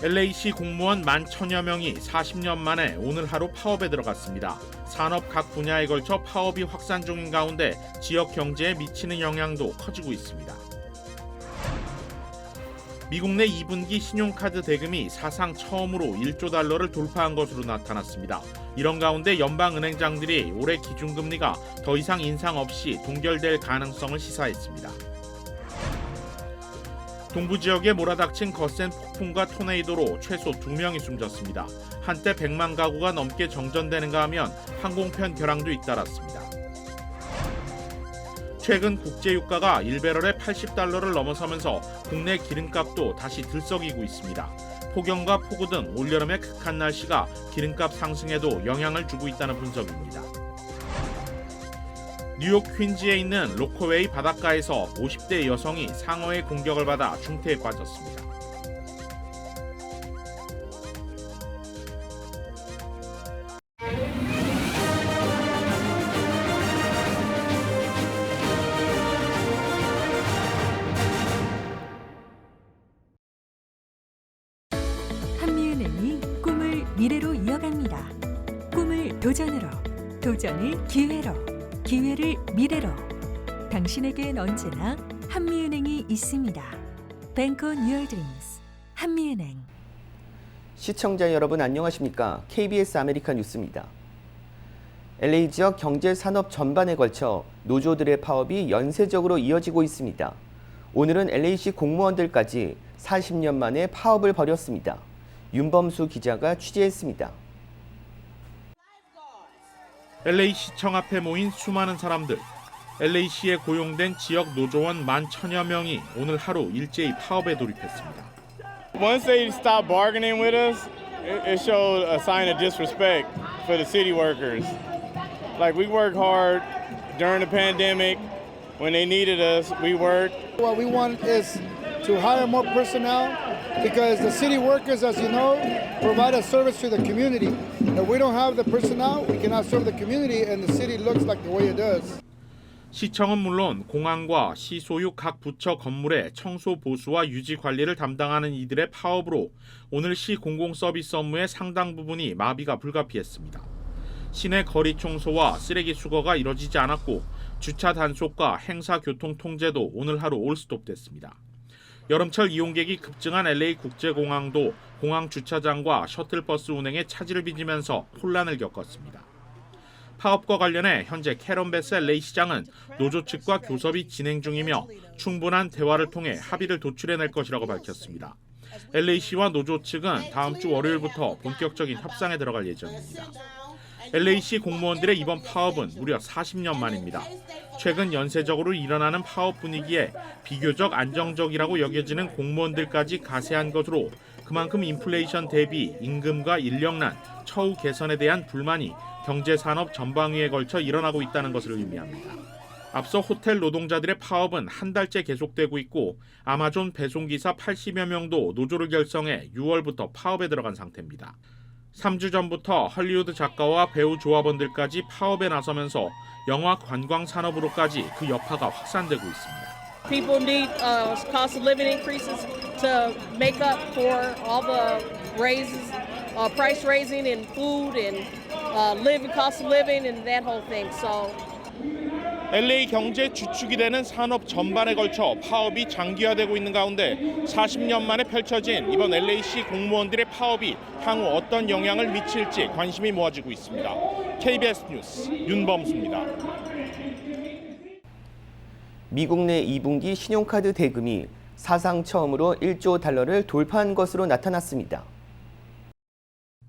LAC 공무원 만 천여 명이 40년 만에 오늘 하루 파업에 들어갔습니다. 산업 각 분야에 걸쳐 파업이 확산 중인 가운데 지역 경제에 미치는 영향도 커지고 있습니다. 미국 내 2분기 신용카드 대금이 사상 처음으로 1조 달러를 돌파한 것으로 나타났습니다. 이런 가운데 연방은행장들이 올해 기준금리가 더 이상 인상 없이 동결될 가능성을 시사했습니다. 동부 지역에 몰아닥친 거센 폭풍과 토네이도로 최소 2명이 숨졌습니다. 한때 100만 가구가 넘게 정전되는가 하면 항공편 결항도 잇따랐습니다. 최근 국제 유가가 1배럴에 80달러를 넘어서면서 국내 기름값도 다시 들썩이고 있습니다. 폭염과 폭우 등 올여름의 극한 날씨가 기름값 상승에도 영향을 주고 있다는 분석입니다. 뉴욕 퀸즈에 있는 로커웨이 바닷가에서 50대 여성이 상어의 공격을 받아 중태에 빠졌습니다. 언제나 한미은행이 있습니다. Your dreams. 한미은행. 시청자 여러분 안녕하십니까? KBS 아메리카 뉴스입니다. LA 지역 경제 산업 전반에 걸쳐 노조들의 파업이 연쇄적으로 이어지고 있습니다. 오늘은 LA시 공무원들까지 40년 만에 파업을 벌였습니다. 윤범수 기자가 취재했습니다. LA 시청 앞에 모인 수많은 사람들. LA시에 고용된 지역 노조원 만 천여 명이 오늘 하루 일제히 파업에 돌입했습니다. Once they stopped bargaining with us, it, it showed a sign of disrespect for the city workers. Like we worked hard during the pandemic. When they needed us, we worked. What we want is to hire more personnel because the city workers, as you know, provide a service to the community. If we don't have the personnel, we cannot serve the community, and the city looks like the way it does. 시청은 물론 공항과 시 소유 각 부처 건물의 청소 보수와 유지 관리를 담당하는 이들의 파업으로 오늘 시 공공 서비스 업무의 상당 부분이 마비가 불가피했습니다. 시내 거리 청소와 쓰레기 수거가 이뤄지지 않았고 주차 단속과 행사 교통 통제도 오늘 하루 올스톱됐습니다. 여름철 이용객이 급증한 LA 국제공항도 공항 주차장과 셔틀버스 운행에 차질을 빚으면서 혼란을 겪었습니다. 파업과 관련해 현재 캐런 베스 LA 시장은 노조 측과 교섭이 진행 중이며 충분한 대화를 통해 합의를 도출해낼 것이라고 밝혔습니다. LA시와 노조 측은 다음 주 월요일부터 본격적인 협상에 들어갈 예정입니다. LA시 공무원들의 이번 파업은 무려 40년 만입니다. 최근 연쇄적으로 일어나는 파업 분위기에 비교적 안정적이라고 여겨지는 공무원들까지 가세한 것으로 그만큼 인플레이션 대비 임금과 인력난, 처우 개선에 대한 불만이 경제 산업 전방위에 걸쳐 일어나고 있다는 것을 의미합니다. 앞서 호텔 노동자들의 파업은 한 달째 계속되고 있고 아마존 배송기사 80여 명도 노조를 결성해 6월부터 파업에 들어간 상태입니다. 3주 전부터 헐리우드 작가와 배우 조합원들까지 파업에 나서면서 영화 관광 산업으로까지 그 여파가 확산되고 있습니다. People need uh, cost of living increases to make up for all the raises, uh, price raising in food and uh, living cost of living and that whole thing. So LA 경제 주축이 되는 산업 전반에 걸쳐 파업이 장기화되고 있는 가운데 40년 만에 펼쳐진 이번 LA시 공무원들의 파업이 향후 어떤 영향을 미칠지 관심이 모아지고 있습니다. KBS 뉴스 윤범수입니다. 미국 내 2분기 신용카드 대금이 사상 처음으로 1조 달러를 돌파한 것으로 나타났습니다.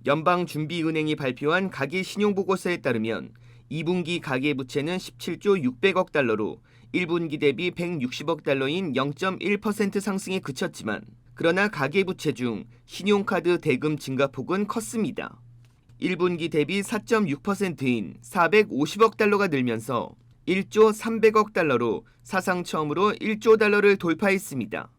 연방준비은행이 발표한 가계 신용보고서에 따르면 2분기 가계 부채는 17조 600억 달러로 1분기 대비 160억 달러인 0.1% 상승에 그쳤지만 그러나 가계 부채 중 신용카드 대금 증가폭은 컸습니다. 1분기 대비 4.6%인 450억 달러가 늘면서 1조 300억 달러로 사상 처음으로 1조 달러를 돌파했습니다.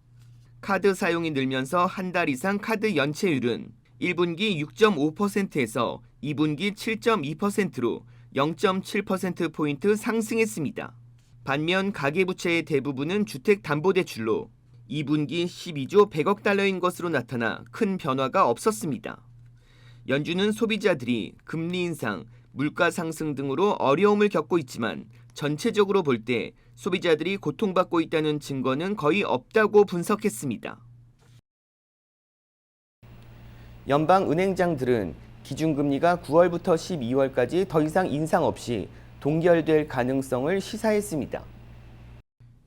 카드 사용이 늘면서 한 달 이상 카드 연체율은 1분기 6.5%에서 2분기 7.2%로 0.7%포인트 상승했습니다. 반면 가계부채의 대부분은 주택담보대출로 2분기 12조 100억 달러인 것으로 나타나 큰 변화가 없었습니다. 연준은 소비자들이 금리 인상, 물가 상승 등으로 어려움을 겪고 있지만 전체적으로 볼 때 소비자들이 고통받고 있다는 증거는 거의 없다고 분석했습니다. 연방 은행장들은 기준금리가 9월부터 12월까지 더 이상 인상 없이 동결될 가능성을 시사했습니다.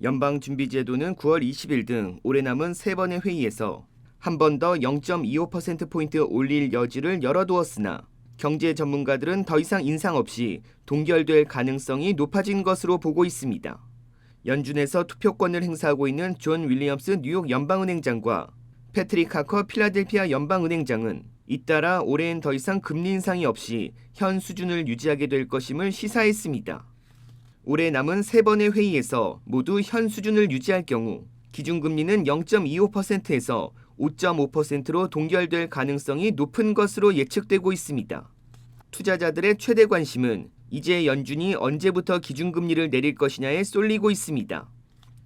연방준비제도는 9월 20일 등 올해 남은 세 번의 회의에서 한 번 더 0.25%포인트 올릴 여지를 열어두었으나 경제 전문가들은 더 이상 인상 없이 동결될 가능성이 높아진 것으로 보고 있습니다. 연준에서 투표권을 행사하고 있는 존 윌리엄스 뉴욕 연방은행장과 패트릭 하커 필라델피아 연방은행장은 잇따라 올해엔 더 이상 금리 인상이 없이 현 수준을 유지하게 될 것임을 시사했습니다. 올해 남은 세 번의 회의에서 모두 현 수준을 유지할 경우 기준금리는 0.25%에서 5.5%로 동결될 가능성이 높은 것으로 예측되고 있습니다. 투자자들의 최대 관심은 이제 연준이 언제부터 기준금리를 내릴 것이냐에 쏠리고 있습니다.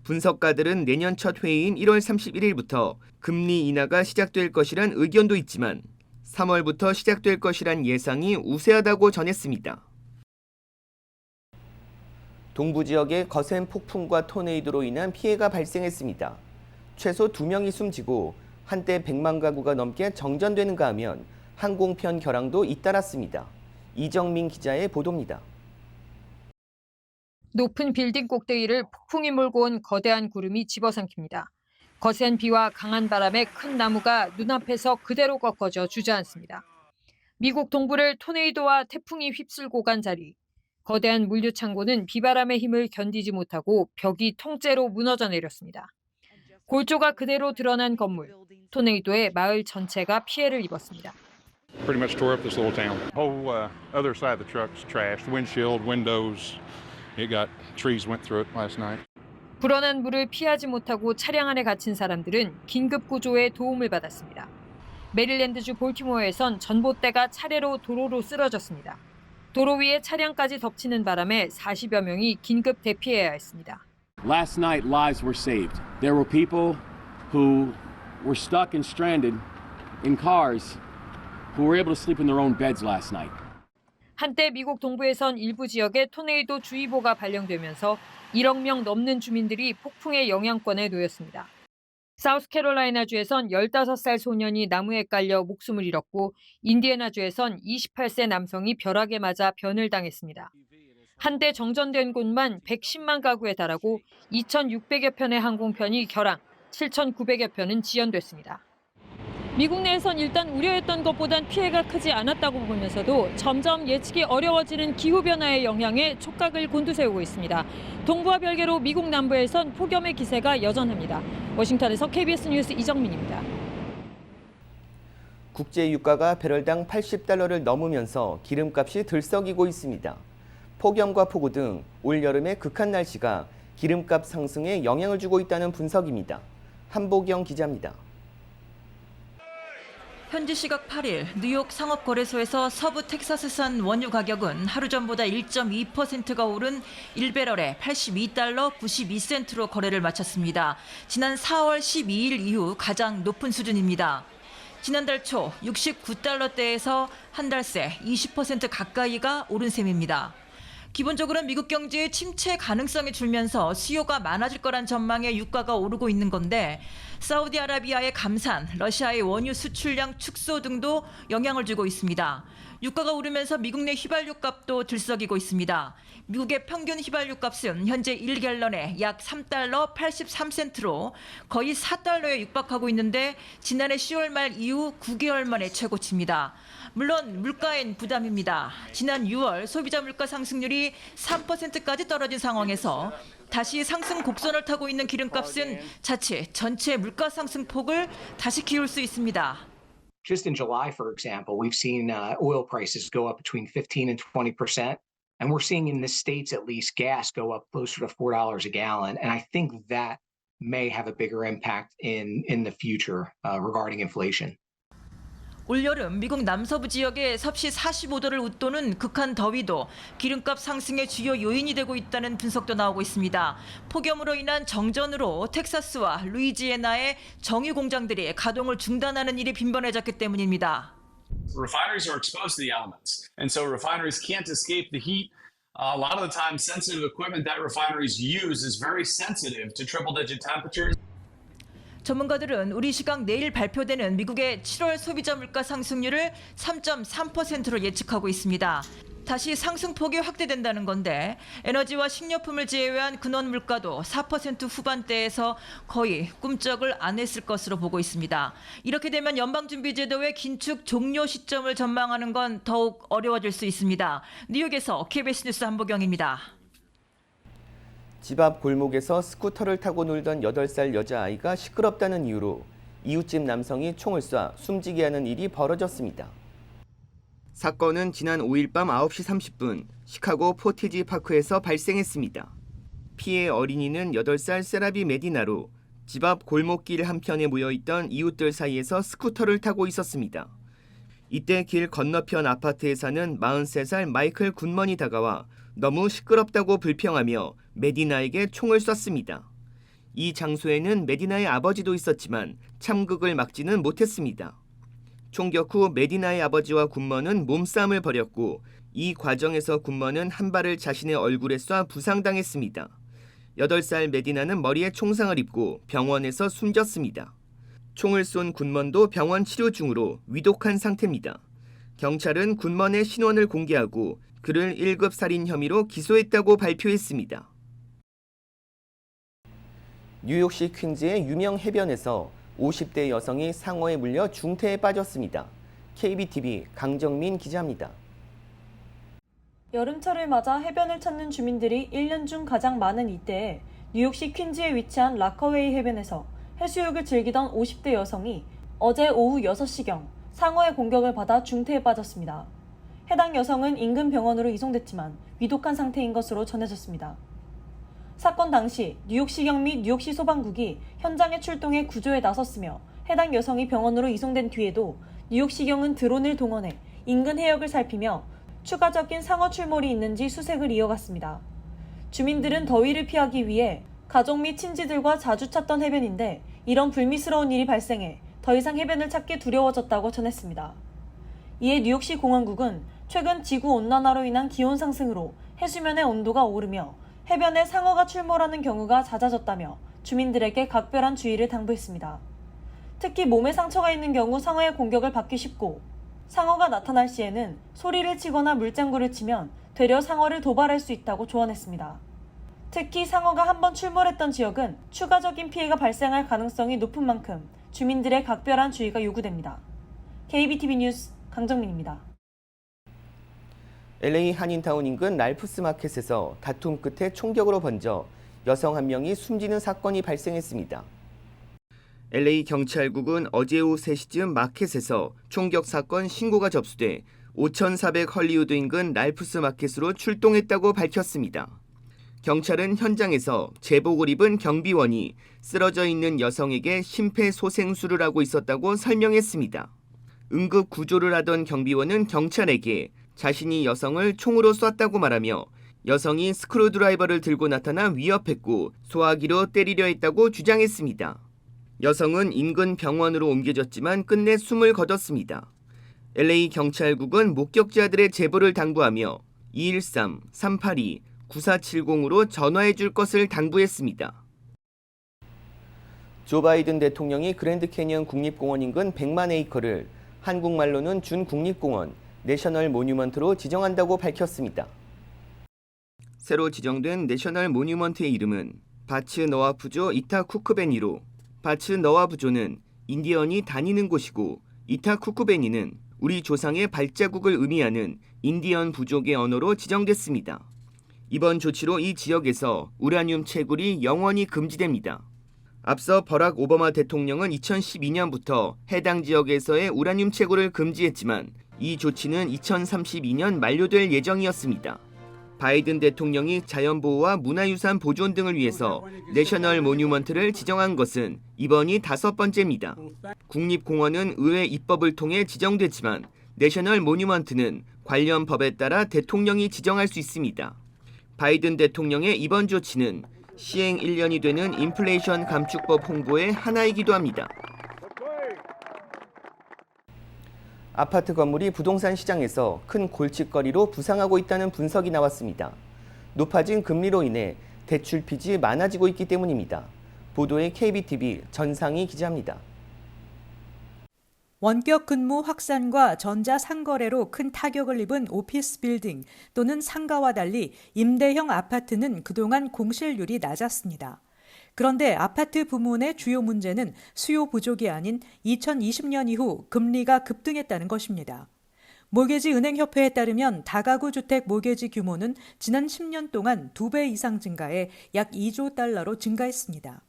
분석가들은 내년 첫 회의인 1월 31일부터 금리 인하가 시작될 것이란 의견도 있지만 3월부터 시작될 것이란 예상이 우세하다고 전했습니다. 동부 지역에 거센 폭풍과 토네이도로 인한 피해가 발생했습니다. 최소 2명이 숨지고 한때 100만 가구가 넘게 정전되는가 하면 항공편 결항도 잇따랐습니다. 이정민 기자의 보도입니다. 높은 빌딩 꼭대기를 폭풍이 몰고 온 거대한 구름이 집어삼킵니다. 거센 비와 강한 바람에 큰 나무가 눈앞에서 그대로 꺾어져 주저앉습니다. 미국 동부를 토네이도와 태풍이 휩쓸고 간 자리. 거대한 물류 창고는 비바람의 힘을 견디지 못하고 벽이 통째로 무너져 내렸습니다. 골조가 그대로 드러난 건물. 토네이도에 마을 전체가 피해를 입었습니다. pretty much tore up this little town. Whole uh, other side of the truck's trashed. Windshield, windows. It got trees went through it last night. 불어난 물을 피하지 못하고 차량 안에 갇힌 사람들은 긴급 구조에 도움을 받았습니다. 메릴랜드주 볼티모어에선 전봇대가 차례로 도로로 쓰러졌습니다. 도로 위에 차량까지 덮치는 바람에 40여 명이 긴급 대피해야 했습니다. Last night, lives were saved. There were people who were stuck and stranded in cars who were able to sleep in their own beds last night. 한때 미국 동부에선 일부 지역에 토네이도 주의보가 발령되면서 1억 명 넘는 주민들이 폭풍의 영향권에 놓였습니다. 사우스캐롤라이나주에선 15살 소년이 나무에 깔려 목숨을 잃었고 인디애나주에선 28세 남성이 벼락에 맞아 변을 당했습니다. 한때 정전된 곳만 110만 가구에 달하고 2,600여 편의 항공편이 결항, 7,900여 편은 지연됐습니다. 미국 내에선 일단 우려했던 것보단 피해가 크지 않았다고 보면서도 점점 예측이 어려워지는 기후변화의 영향에 촉각을 곤두세우고 있습니다. 동부와 별개로 미국 남부에선 폭염의 기세가 여전합니다. 워싱턴에서 KBS 뉴스 이정민입니다. 국제 유가가 배럴당 80달러를 넘으면서 기름값이 들썩이고 있습니다. 폭염과 폭우 등 올 여름의 극한 날씨가 기름값 상승에 영향을 주고 있다는 분석입니다. 한보경 기자입니다. 현지 시각 8일 뉴욕 상업거래소에서 서부 텍사스산 원유 가격은 하루 전보다 1.2%가 오른 1배럴에 82달러 92센트로 거래를 마쳤습니다. 지난 4월 12일 이후 가장 높은 수준입니다. 지난달 초 69달러대에서 한 달 새 20% 가까이가 오른 셈입니다. 기본적으로 미국 경제의 침체 가능성이 줄면서 수요가 많아질 거란 전망에 유가가 오르고 있는 건데 사우디아라비아의 감산, 러시아의 원유 수출량 축소 등도 영향을 주고 있습니다. 유가가 오르면서 미국 내 휘발유 값도 들썩이고 있습니다. 미국의 평균 휘발유 값은 현재 1갤런에 약 3달러 83센트로 거의 4달러에 육박하고 있는데 지난해 10월 말 이후 9개월 만에 최고치입니다. 물론 물가엔 부담입니다. 지난 6월 소비자 물가 상승률이 3%까지 떨어진 상황에서 다시 상승 곡선을 타고 있는 기름값은 자칫 전체 물가 상승폭을 다시 키울 수 있습니다. just in July, for example, we've seen uh, oil prices go up between 15 and 20 percent. And we're seeing in the States, at least, gas go up closer to $4 a gallon. And I think that may have a bigger impact in, in the future uh, regarding inflation. 올여름 미국 남서부 지역의 섭씨 45도를 웃도는 극한 더위도 기름값 상승의 주요 요인이 되고 있다는 분석도 나오고 있습니다. 폭염으로 인한 정전으로 텍사스와 루이지애나의 정유 공장들이 가동을 중단하는 일이 빈번해졌기 때문입니다. refineries are exposed to the elements. And so refineries can't escape the heat. Uh, a lot of the time, sensitive equipment that refineries use is very sensitive to triple digit temperatures. 전문가들은 우리 시각 내일 발표되는 미국의 7월 소비자 물가 상승률을 3.3%로 예측하고 있습니다. 다시 상승폭이 확대된다는 건데 에너지와 식료품을 제외한 근원 물가도 4% 후반대에서 거의 꿈쩍을 안 했을 것으로 보고 있습니다. 이렇게 되면 연방준비제도의 긴축 종료 시점을 전망하는 건 더욱 어려워질 수 있습니다. 뉴욕에서 KBS 뉴스 한보경입니다. 집 앞 골목에서 스쿠터를 타고 놀던 8살 여자아이가 시끄럽다는 이유로 이웃집 남성이 총을 쏴 숨지게 하는 일이 벌어졌습니다. 사건은 지난 5일 밤 9시 30분 시카고 포티지 파크에서 발생했습니다. 피해 어린이는 8살 세라비 메디나로 집 앞 골목길 한편에 모여 있던 이웃들 사이에서 스쿠터를 타고 있었습니다. 이때 길 건너편 아파트에 사는 43살 마이클 굿먼이 다가와 너무 시끄럽다고 불평하며 메디나에게 총을 쐈습니다. 이 장소에는 메디나의 아버지도 있었지만 참극을 막지는 못했습니다. 총격 후 메디나의 아버지와 굿먼은 몸싸움을 벌였고 이 과정에서 굿먼은 한 발을 자신의 얼굴에 쏴 부상당했습니다. 8살 메디나는 머리에 총상을 입고 병원에서 숨졌습니다. 총을 쏜 굿먼도 병원 치료 중으로 위독한 상태입니다. 경찰은 굿먼의 신원을 공개하고 그를 1급 살인 혐의로 기소했다고 발표했습니다. 뉴욕시 퀸즈의 유명 해변에서 50대 여성이 상어에 물려 중태에 빠졌습니다. KBTV 강정민 기자입니다. 여름철을 맞아 해변을 찾는 주민들이 1년 중 가장 많은 이때에 뉴욕시 퀸즈에 위치한 라커웨이 해변에서 해수욕을 즐기던 50대 여성이 어제 오후 6시경 상어의 공격을 받아 중태에 빠졌습니다. 해당 여성은 인근 병원으로 이송됐지만 위독한 상태인 것으로 전해졌습니다. 사건 당시 뉴욕시경 및 뉴욕시 소방국이 현장에 출동해 구조에 나섰으며 해당 여성이 병원으로 이송된 뒤에도 뉴욕시경은 드론을 동원해 인근 해역을 살피며 추가적인 상어 출몰이 있는지 수색을 이어갔습니다. 주민들은 더위를 피하기 위해 가족 및 친지들과 자주 찾던 해변인데 이런 불미스러운 일이 발생해 더 이상 해변을 찾기 두려워졌다고 전했습니다. 이에 뉴욕시 공항국은 최근 지구 온난화로 인한 기온 상승으로 해수면의 온도가 오르며 해변에 상어가 출몰하는 경우가 잦아졌다며 주민들에게 각별한 주의를 당부했습니다. 특히 몸에 상처가 있는 경우 상어의 공격을 받기 쉽고 상어가 나타날 시에는 소리를 치거나 물장구를 치면 되려 상어를 도발할 수 있다고 조언했습니다. 특히 상어가 한번 출몰했던 지역은 추가적인 피해가 발생할 가능성이 높은 만큼 주민들의 각별한 주의가 요구됩니다. KBTV 뉴스 강정민입니다. LA 한인타운 인근 랄프스 마켓에서 다툼 끝에 총격으로 번져 여성 한 명이 숨지는 사건이 발생했습니다. LA 경찰국은 어제 오후 3시쯤 마켓에서 총격 사건 신고가 접수돼 5400 헐리우드 인근 랄프스 마켓으로 출동했다고 밝혔습니다. 경찰은 현장에서 제복을 입은 경비원이 쓰러져 있는 여성에게 심폐소생술을 하고 있었다고 설명했습니다. 응급 구조를 하던 경비원은 경찰에게 자신이 여성을 총으로 쐈다고 말하며 여성이 스크루드라이버를 들고 나타나 위협했고 소화기로 때리려 했다고 주장했습니다. 여성은 인근 병원으로 옮겨졌지만 끝내 숨을 거뒀습니다. LA 경찰국은 목격자들의 제보를 당부하며 213-382-9470으로 전화해 줄 것을 당부했습니다. 조 바이든 대통령이 그랜드 캐니언 국립공원 인근 100만 에이커를 한국말로는 준 국립공원 내셔널 모뉴먼트로 지정한다고 밝혔습니다. 새로 지정된 내셔널 모뉴먼트의 이름은 바츠 너와 부조 이타 쿠크베니로 바츠 너와 부조는 인디언이 다니는 곳이고 이타 쿠크베니는 우리 조상의 발자국을 의미하는 인디언 부족의 언어로 지정됐습니다. 이번 조치로 이 지역에서 우라늄 채굴이 영원히 금지됩니다. 앞서 버락 오바마 대통령은 2012년부터 해당 지역에서의 우라늄 채굴을 금지했지만 이 조치는 2032년 만료될 예정이었습니다. 바이든 대통령이 자연보호와 문화유산 보존 등을 위해서 내셔널 모뉴먼트를 지정한 것은 이번이 다섯 번째입니다. 국립공원은 의회 입법을 통해 지정됐지만 내셔널 모뉴먼트는 관련 법에 따라 대통령이 지정할 수 있습니다. 바이든 대통령의 이번 조치는 시행 1년이 되는 인플레이션 감축법 홍보의 하나이기도 합니다. 아파트 건물이 부동산 시장에서 큰 골칫거리로 부상하고 있다는 분석이 나왔습니다. 높아진 금리로 인해 대출 빚이 많아지고 있기 때문입니다. 보도에 KBTV 전상희 기자입니다. 원격 근무 확산과 전자 상거래로 큰 타격을 입은 오피스 빌딩 또는 상가와 달리 임대형 아파트는 그동안 공실률이 낮았습니다. 그런데 아파트 부문의 주요 문제는 수요 부족이 아닌 2020년 이후 금리가 급등했다는 것입니다. 모계지 은행협회에 따르면 다가구 주택 모계지 규모는 지난 10년 동안 2배 이상 증가해 약 2조 달러로 증가했습니다.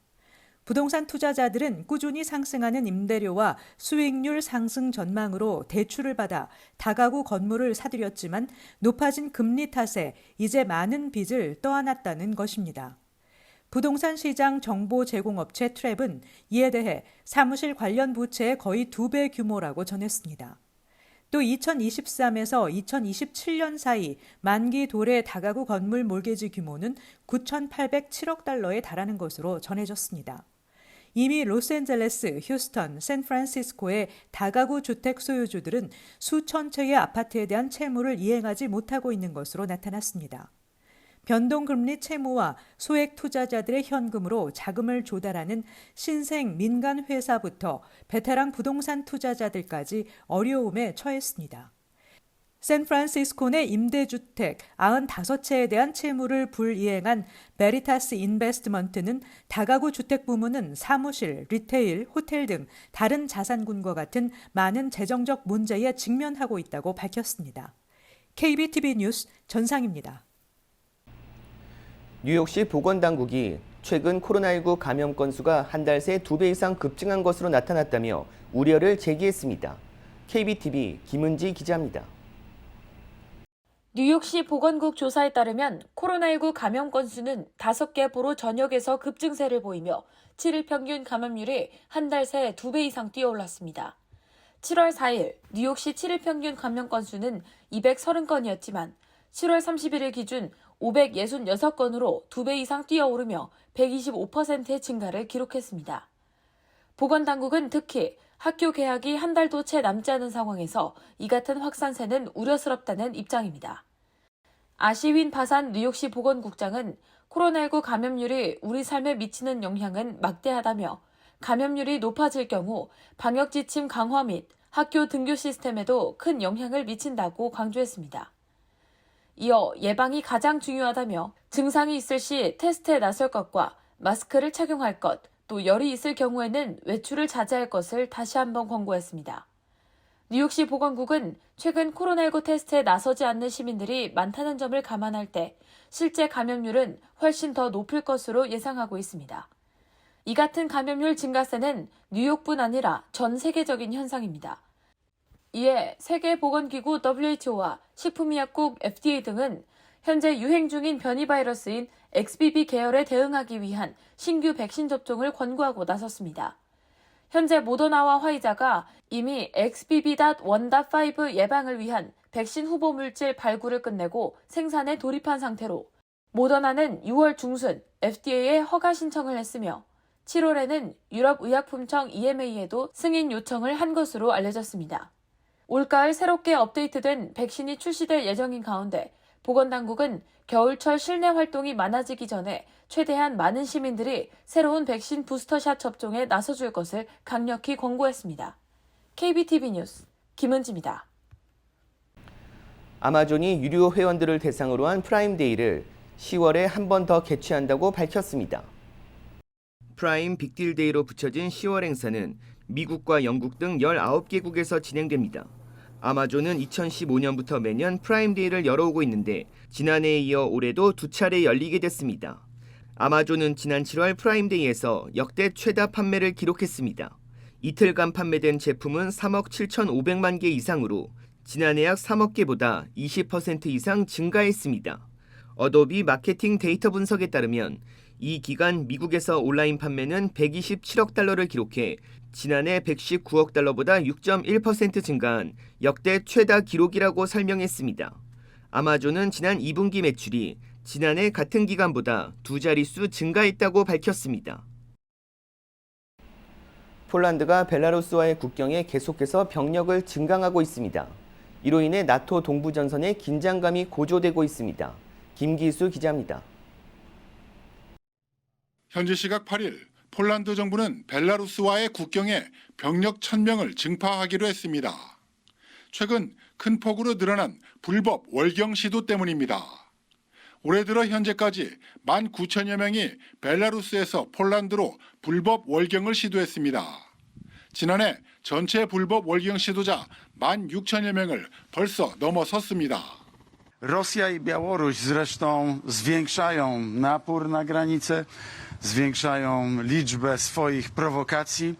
부동산 투자자들은 꾸준히 상승하는 임대료와 수익률 상승 전망으로 대출을 받아 다가구 건물을 사들였지만 높아진 금리 탓에 이제 많은 빚을 떠안았다는 것입니다. 부동산 시장 정보 제공업체 트랩은 이에 대해 사무실 관련 부채의 거의 두 배 규모라고 전했습니다. 또 2023에서 2027년 사이 만기 도래 다가구 건물 몰개지 규모는 9,807억 달러에 달하는 것으로 전해졌습니다. 이미 로스앤젤레스, 휴스턴, 샌프란시스코의 다가구 주택 소유주들은 수천 채의 아파트에 대한 채무를 이행하지 못하고 있는 것으로 나타났습니다. 변동금리 채무와 소액 투자자들의 현금으로 자금을 조달하는 신생 민간 회사부터 베테랑 부동산 투자자들까지 어려움에 처했습니다. 샌프란시스코 내 임대주택 95채에 대한 채무를 불이행한 베리타스 인베스트먼트는 다가구 주택 부문은 사무실, 리테일, 호텔 등 다른 자산군과 같은 많은 재정적 문제에 직면하고 있다고 밝혔습니다. KBTV 뉴스 전상입니다. 뉴욕시 보건당국이 최근 코로나19 감염 건수가 한 달 새 두 배 이상 급증한 것으로 나타났다며 우려를 제기했습니다. KBTV 김은지 기자입니다. 뉴욕시 보건국 조사에 따르면 코로나19 감염 건수는 5개 보로 전역에서 급증세를 보이며 7일 평균 감염률이 한 달 새 2배 이상 뛰어올랐습니다. 7월 4일 뉴욕시 7일 평균 감염 건수는 230건이었지만 7월 31일 기준 566건으로 2배 이상 뛰어오르며 125%의 증가를 기록했습니다. 보건당국은 특히 학교 개학이 한 달도 채 남지 않은 상황에서 이 같은 확산세는 우려스럽다는 입장입니다. 아시윈 바산 뉴욕시 보건국장은 코로나19 감염률이 우리 삶에 미치는 영향은 막대하다며 감염률이 높아질 경우 방역 지침 강화 및 학교 등교 시스템에도 큰 영향을 미친다고 강조했습니다. 이어 예방이 가장 중요하다며 증상이 있을 시 테스트에 나설 것과 마스크를 착용할 것, 또 열이 있을 경우에는 외출을 자제할 것을 다시 한번 권고했습니다. 뉴욕시 보건국은 최근 코로나19 테스트에 나서지 않는 시민들이 많다는 점을 감안할 때 실제 감염률은 훨씬 더 높을 것으로 예상하고 있습니다. 이 같은 감염률 증가세는 뉴욕뿐 아니라 전 세계적인 현상입니다. 이에 세계보건기구 WHO와 식품의약국 FDA 등은 현재 유행 중인 변이 바이러스인 XBB 계열에 대응하기 위한 신규 백신 접종을 권고하고 나섰습니다. 현재 모더나와 화이자가 이미 XBB.1.5 예방을 위한 백신 후보 물질 발굴을 끝내고 생산에 돌입한 상태로 모더나는 6월 중순 FDA에 허가 신청을 했으며 7월에는 유럽의약품청 EMA에도 승인 요청을 한 것으로 알려졌습니다. 올가을 새롭게 업데이트된 백신이 출시될 예정인 가운데 보건당국은 겨울철 실내 활동이 많아지기 전에 최대한 많은 시민들이 새로운 백신 부스터샷 접종에 나서줄 것을 강력히 권고했습니다. KBTV 뉴스 김은지입니다. 아마존이 유료 회원들을 대상으로 한 프라임데이를 10월에 한 번 더 개최한다고 밝혔습니다. 프라임 빅딜데이로 붙여진 10월 행사는 미국과 영국 등 19개국에서 진행됩니다. 아마존은 2015년부터 매년 프라임데이를 열어오고 있는데 지난해에 이어 올해도 두 차례 열리게 됐습니다. 아마존은 지난 7월 프라임데이에서 역대 최다 판매를 기록했습니다. 이틀간 판매된 제품은 3억 7,500만 개 이상으로 지난해 약 3억 개보다 20% 이상 증가했습니다. 어도비 마케팅 데이터 분석에 따르면 이 기간 미국에서 온라인 판매는 127억 달러를 기록해 지난해 119억 달러보다 6.1% 증가한 역대 최다 기록이라고 설명했습니다. 아마존은 지난 2분기 매출이 지난해 같은 기간보다 두 자릿수 증가했다고 밝혔습니다. 폴란드가 벨라루스와의 국경에 계속해서 병력을 증강하고 있습니다. 이로 인해 나토 동부 전선의 긴장감이 고조되고 있습니다. 김기수 기자입니다. 현지 시각 8일 폴란드 정부는 벨라루스와의 국경에 병력 1000명을 증파하기로 했습니다. 최근 큰 폭으로 늘어난 불법 월경 시도 때문입니다. 올해 들어 현재까지 19,000여 명이 벨라루스에서 폴란드로 불법 월경을 시도했습니다. 지난해 전체 불법 월경 시도자 16,000여 명을 벌써 넘어섰습니다. Rosja i Białoruś zresztą zwiększają napór na granicę, zwiększają liczbę swoich prowokacji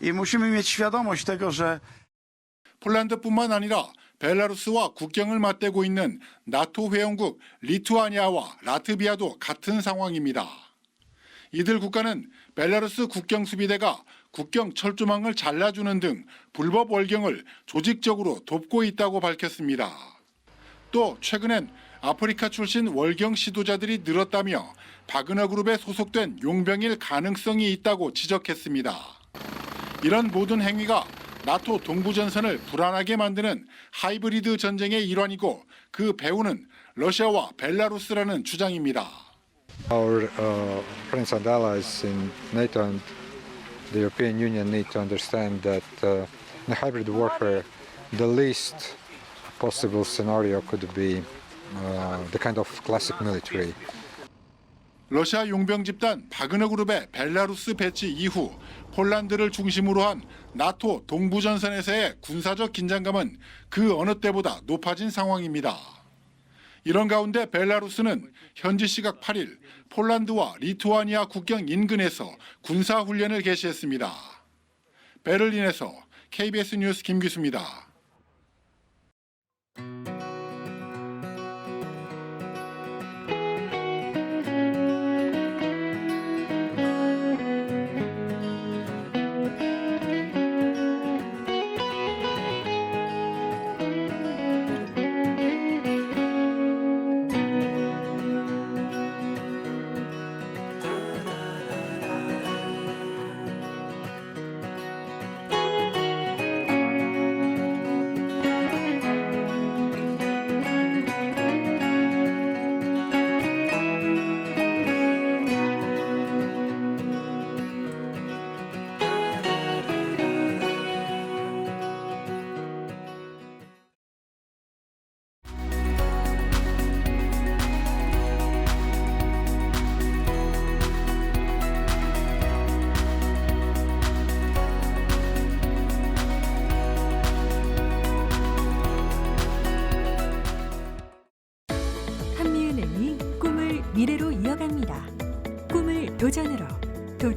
i musimy mieć świadomość tego, że 폴란드뿐만 아니라 벨라루스와 국경을 맞대고 있는 나토 회원국 리투아니아와 라트비아도 같은 상황입니다. 이들 국가는 벨라루스 국경 수비대가 국경 철조망을 잘라주는 등 불법 월경을 조직적으로 돕고 있다고 밝혔습니다. 또 최근엔 아프리카 출신 월경 시도자들이 늘었다며 바그너 그룹에 소속된 용병일 가능성이 있다고 지적했습니다. 이런 모든 행위가 나토 동부전선을 불안하게 만드는 하이브리드 전쟁의 일환이고 그 배후는 러시아와 벨라루스라는 주장입니다. Our uh, friends and allies in NATO and the European Union need to understand that uh, in hybrid warfare, the least possible scenario could be uh, the kind of classic military. 러시아 용병 집단 바그너 그룹의 벨라루스 배치 이후 폴란드를 중심으로 한 나토 동부 전선에서의 군사적 긴장감은 그 어느 때보다 높아진 상황입니다. 이런 가운데 벨라루스는 현지 시각 8일 폴란드와 리투아니아 국경 인근에서 군사 훈련을 개시했습니다. 베를린에서 KBS 뉴스 김기수입니다.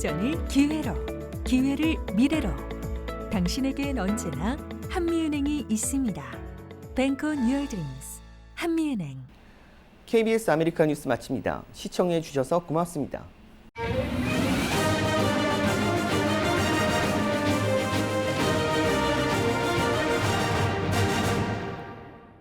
도전을 기회로, 기회를 미래로. 당신에겐 언제나 한미은행이 있습니다. Your dreams. 한미은행. KBS 아메리카 뉴스 마칩니다. 시청해 주셔서 고맙습니다.